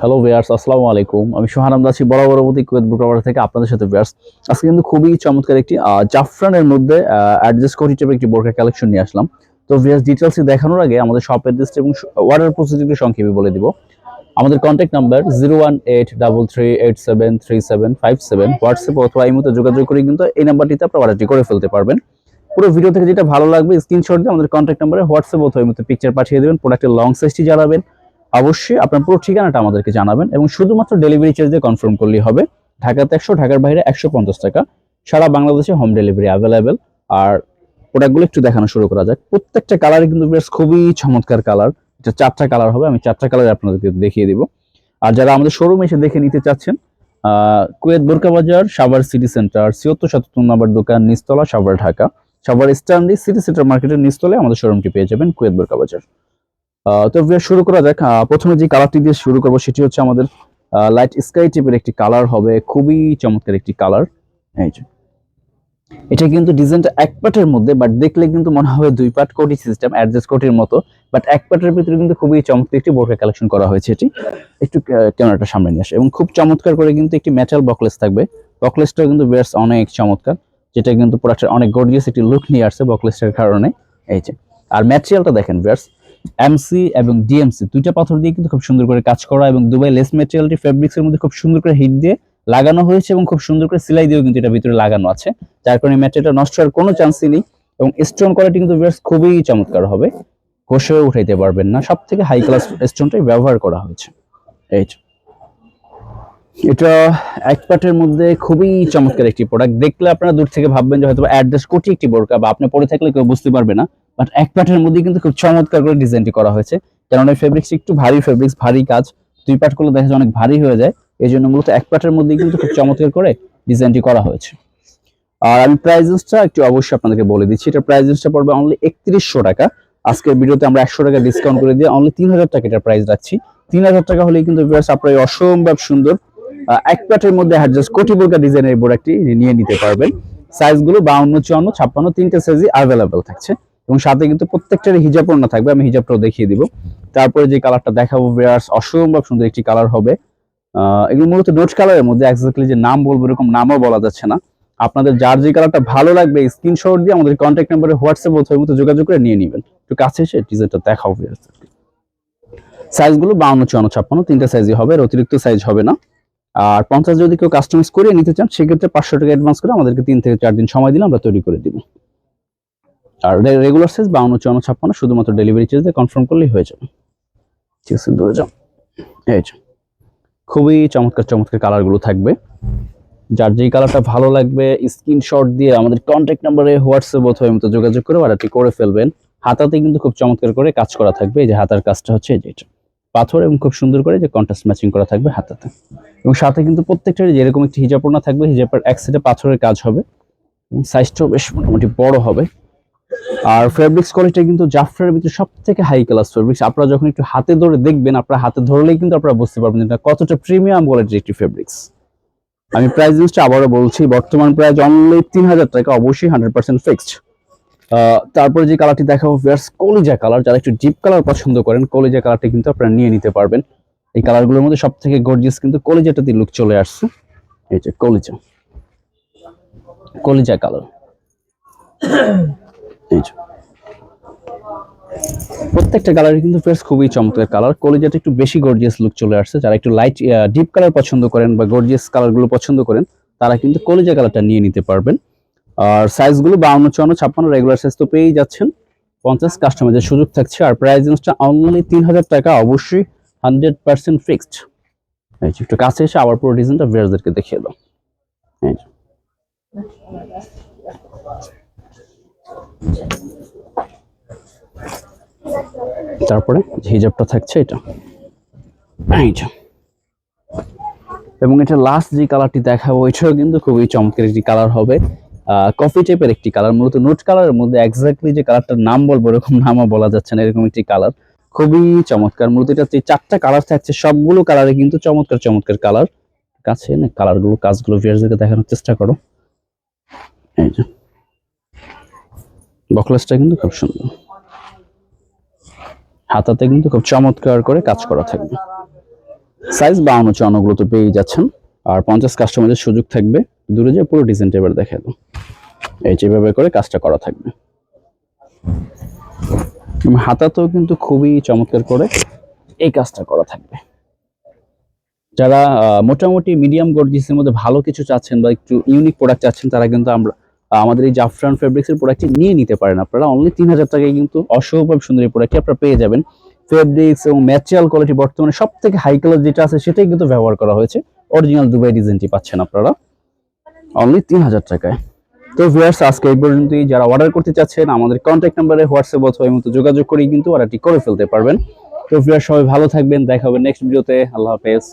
Hello viewers আসসালামু আলাইকুম আমি সোহান আমদাসি বরাবর প্রতি কুয়েত বুকাবার থেকে আপনাদের সাথে ভিয়ার্স আজকে কিন্তু খুবই চমৎকার একটি জাফরানের মধ্যে অ্যাডজাস্ট করি টাইপের একটি বোরকা কালেকশন নিয়ে আসলাম। তো ভিয়ার্স ডিটেলস দেখানোর আগে আমাদের শপ অ্যাড্রেস এবং অর্ডার প্রসিডিউরটি সংক্ষেপে বলে দিব। আমাদের contact number zero one eight double three eight seven three seven five seven WhatsApp অথবা এই মতো যোগাযোগ করে কিন্তু এই নাম্বারটিতে আপনার অর্ডারটি করে ফেলতে পারবেন। পুরো ভিডিও থেকে যেটা ভালো লাগবে স্ক্রিনশট দিয়ে আমাদের কন্ট্যাক্ট নাম্বারে হোয়াটসঅ্যাপ অথবা এই মতো পিকচার পাঠিয়ে দেবেন প্রোডাক্টের লং সাইজটি জানাবেন। অবশ্যই আপনার পুরো ঠিকানাটা আমাদেরকে জানাবেন এবং শুধুমাত্র ডেলিভারি চার্জ দিয়ে কনফার্ম করলেই হবে। ঢাকাতে একশো, ঢাকার বাইরে একশো পঞ্চাশ টাকা। সারা বাংলাদেশে হোম ডেলিভারি অ্যাভেলেবেল আর প্রোডাক্টগুলো একটু দেখানো শুরু করা যাক। প্রত্যেকটা কালারই কিন্তু বেশ খুবই চমৎকার কালার এটা চারটা কালার হবে, আমি চারটা কালার আপনাদেরকে দেখিয়ে দিব। আর যারা আমাদের শোরুমে এসে দেখে নিতে চাচ্ছেন কুয়েত বোরকা বাজার, সাভার সিটি সেন্টার ছিয়ত্তর, সাতাত্তর নম্বর দোকান নিস্তলা সাভার ঢাকা। সাভার স্ট্যান্ডি সিটি সেন্টার মার্কেটের নিস্তলে আমাদের শোরুমটি পেয়ে যাবেন কুয়েত বোরকা বাজার। তো শুরু করা যাক। প্রথমে যে কালারটি দিয়ে শুরু করব, সেটি হচ্ছে আমাদের লাইট স্কাই টাইপের একটি কালার হবে, খুবই চমৎকার একটি কালার এই যে। এটা কিন্তু ডিজাইনটা এক পাটের মধ্যে বাট দেখলে কিন্তু মনে হবে দুই পাট কোটি সিস্টেম অ্যাডজাস্ট কোটির মতো। বাট এক পাটের ভিতরে কিন্তু খুবই চমৎকার একটি বোরকা কালেকশন করা হয়েছে এটি। একটু ক্যামেরাটা সামনে নিয়ে আসে। এবং খুব চমৎকার করে কিন্তু একটি মেটাল বকলেস থাকবে। বকলেসটাও কিন্তু বেশ অনেক চমৎকার। যেটা কিন্তু প্রোডাক্টের অনেক গর্জিয়াস একটি লুক নিয়ে আসছে বকলেসটার কারণে। এই যে। আর ম্যাটেরিয়ালটা দেখেন বেয়ার্স এমসি এবং ডিএমসি দুইটা পাথর দিয়ে কিন্তু খুব সুন্দর করে কাজ করা এবং দুবাই লেস ম্যাটেরিয়ালটি ফেব্রিক্সের মধ্যে খুব সুন্দর করে হিট দিয়ে লাগানো হয়েছে এবং খুব সুন্দর করে সেলাই দিয়েও কিন্তু এটা ভিতরে লাগানো আছে। যার কারণে ম্যাটেরিয়ালটা নষ্ট হওয়ার কোনো চান্সই নেই এবং স্টোন কোয়ালিটি কিন্তু বেশ খুবই চমৎকার হবে। ঘষেও উঠাইতে পারবেন না। সব থেকে হাই ক্লাস স্টোনটাই ব্যবহার করা হয়েছে। এই। এটা এক পাটের মধ্যে খুবই চমৎকার একটি প্রোডাক্ট দেখলে আপনারা দূর থেকে ভাববেন যে হয়তো অ্যাড্রেস কোটি একটি বোরকা বা আপনি পরে থাকলে কেউ বুঝতে পারবে না বাট এক পাটের মধ্যে কিন্তু খুব চমৎকার করে ডিজাইনটি করা হয়েছে। কেননা ফেব্রিক্স একটু ভারী ফেব্রিক্স ভারী কাজ, দুই পাট করলে দেখা যায় অনেক ভারী হয়ে যায়। এই জন্য মূলত এক পাটের মধ্যে কিন্তু খুব চমৎকার করে ডিজাইনটি করা হয়েছে। আর আমি প্রাইজেসটা একটু অবশ্যই আপনাদেরকে বলে দিচ্ছি। এটা প্রাইজেসটা পড়বে অনলি একত্রিশশো টাকা। আজকের ভিডিওতে আমরা একশো টাকা ডিসকাউন্ট করে দিয়ে অনলি তিন হাজার টাকা এটার প্রাইস রাখছি। তিন হাজার টাকা হলেই কিন্তু অসম্ভব সুন্দর এক প্যাটের মধ্যে অ্যাডজাস্ট কোটি বোরকা ডিজাইনের প্রোডাক্টটি নিয়ে নিতে পারবেন। সাইজগুলো বাউন্ন, চুয়ান্ন, ছাপ্পান্ন, তিনটে সাইজই অ্যাভেলেবেল থাকছে। এবং সাথে কিন্তু প্রত্যেকটার হিজাব ওড়না থাকবে, আমি হিজাবটাও দেখিয়ে দিব। তারপরে যে কালারটা দেখাবো ভিউয়ার্স অসম্ভব সুন্দর একটি কালার হবে। এগুলো মূলত নোট কালারের মধ্যে এক্স্যাক্টলি যে নাম বলব এরকম নামও বলা যাচ্ছে না। আপনাদের যার যে কালারটা ভালো লাগবে স্ক্রিনশট দিয়ে আমাদের কন্ট্যাক্ট নাম্বারে হোয়াটসঅ্যাপ অথবা মতো যোগাযোগ করে নিয়ে নেবেন। একটু কাছে এসে ডিজাইনটা দেখাও ভিউয়ার্স সাইজগুলো বাউন্ন, চুয়ান্ন, ছাপ্পান্ন, তিনটা সাইজই হবে আর অতিরিক্ত সাইজ হবে না। আর পঞ্চাশ যদি কেউ কাস্টমাইজ করিয়ে নিতে চান, সেক্ষেত্রে পাঁচশো টাকা অ্যাডভান্স করে আমাদেরকে তিন থেকে চার দিন সময় দিলে আমরা তৈরি করে দিব। আর রেগুলার সাইজ বাউন্ন, চুয়ান্ন, ছাপ্পান্ন, শুধুমাত্র ডেলিভারি চার্জে কনফার্ম করলেই হয়ে যাবে। ঠিক আছে দূরে যাও। এই। খুবই চমৎকার চমৎকার কালারগুলো থাকবে। যার যেই কালারটা ভালো লাগবে স্ক্রিনশট দিয়ে আমাদের কন্ট্যাক্ট নাম্বারে হোয়াটসঅ্যাপ অথবা মতো যোগাযোগ করে অর্ডারটি করে ফেলবেন। হাতাতে কিন্তু খুব চমৎকার করে কাজ করা থাকবে। এই যে হাতার কাজটা হচ্ছে এই যে পাথর এবং খুব সুন্দর করে যে কন্ট্রাস্ট ম্যাচিং করা থাকবে হাতাতে। এবং সাথে কিন্তু প্রত্যেকটার যেরকম একটি হিজাবপূর্ণা থাকবে, হিজাবের এক সাইডে পাথরের কাজ হবে। এবং সাইজটাও বেশ মোটামুটি বড় হবে। আর ফেব্রিক্স কোয়ালিটি কিন্তু জাফরের ভিতরে সব থেকে হাই ক্লাস ফেব্রিক্স আপনারা যখন একটু হাতে ধরে দেখবেন, আপনারা হাতে ধরলেই কিন্তু আপনারা বুঝতে পারবেন এটা কতটা প্রিমিয়াম কোয়ালিটির একটি ফেব্রিক্স আমি প্রাইস লিস্টটা আবারও বলছি, বর্তমান প্রাইস অনলি তিন হাজার টাকা, অবশ্যই হান্ড্রেড পার্সেন্ট ফিক্সড তারপরে যে কালারটি দেখাবো ফিয়ার্স কলিজা কালার যারা একটু ডিপ কালার পছন্দ করেন, কলিজা কালারটি কিন্তু আপনারা নিয়ে নিতে পারবেন। এই কালারগুলোর মধ্যে সব থেকে গর্জিয়াস কিন্তু কলিজাটাতে লুক চলে আসছে। এই যে কলিজা। কলিজা কালার। এই যে। প্রত্যেকটা কালারই কিন্তু ফেস খুবই চমৎকার কালার। কলিজাটা একটু বেশি গর্জিয়াস লুক চলে আসছে। যারা একটু লাইট ডিপ কালার পছন্দ করেন বা গর্জিয়াস কালারগুলো পছন্দ করেন, তারা কিন্তু কলিজা কালারটা নিয়ে নিতে পারবেন। আর সাইজগুলো বাউন্ন, চুয়ান্ন, ছাপ্পান্ন রেগুলার সাইজ তো পেয়েই যাচ্ছেন। পঞ্চাশ কাস্টমাইজের সুযোগ থাকছে। আর প্রাইস জিনিসটা অনলি তিন হাজার টাকা। অবশ্যই হান্ড্রেড পার্সেন্ট ফিক্সড। একটু কাছে এসে আবার পুরো ডিজাইনটা ভিউয়ারদেরকে দেখিয়ে দাও। তারপরে হিজাবটা থাকছে এটা। এবং এটা লাস্ট যে কালারটি দেখাবো, এটাও কিন্তু খুবই চমৎকার একটি কালার হবে। কফি টাইপের একটি কালার মূলত নোট কালারের মধ্যে এক্স্যাক্টলি যে কালারটার নাম বলব এরকম নামও বলা যাচ্ছে না, এরকম একটি কালার খুবই চমৎকার। এটা চারটা কালার থাকছে, সবগুলো কালারে কিন্তু চমৎকার চমৎকার কালার কাছে না কালারগুলো কাজগুলো ভিউয়ারদেরকে দেখানোর চেষ্টা করো। এই যে, বকলেসটা কিন্তু খুব সুন্দর। হাতাতে কিন্তু খুব চমৎকার করে কাজ করা থাকবে। সাইজ বাউন্ন চুয়ান্নগুলো তো পেয়ে যাচ্ছেন। আর পঞ্চাশ কাস্টমারের সুযোগ থাকবে। দূরে যে পুরো ডিজাইনটা এবার দেখে দাও। এই যেভাবে করে কাজটা করা থাকবে। হাতাতেও কিন্তু খুবই চমৎকার করে এই কাজটা করা থাকবে। যারা মোটামুটি মিডিয়াম গর্জিসের মধ্যে ভালো কিছু চাচ্ছেন বা একটু ইউনিক প্রোডাক্ট চাচ্ছেন, তারা কিন্তু আমরা আমাদের এই জাফরান ফেব্রিক্স এর প্রোডাক্টটি নিয়ে নিতে পারেন আপনারা। অনলি তিন হাজার টাকায় কিন্তু অসম্ভব সুন্দর এই প্রোডাক্টটি আপনারা পেয়ে যাবেন। ফেব্রিক্স এবং ম্যাটেরিয়াল কোয়ালিটি বর্তমানে সব থেকে হাই কালার যেটা আছে, সেটাই কিন্তু ব্যবহার করা হয়েছে। অরিজিনাল দুবাই ডিজাইনটি পাচ্ছেন আপনারা। অনলি তিন হাজার টাকায়। তো ভিউয়ার্স আজকে এই পর্যন্তই। যারা অর্ডার করতে চাচ্ছেন, আমাদের কন্ট্যাক্ট নাম্বারে হোয়াটসঅ্যাপ অথবা মতো যোগাযোগ করেই কিন্তু অর্ডারটি করে ফেলতে পারবেন। তো ভিউয়ার সবাই ভালো থাকবেন। দেখা হবে নেক্সট ভিডিওতে আল্লাহ হাফেজ।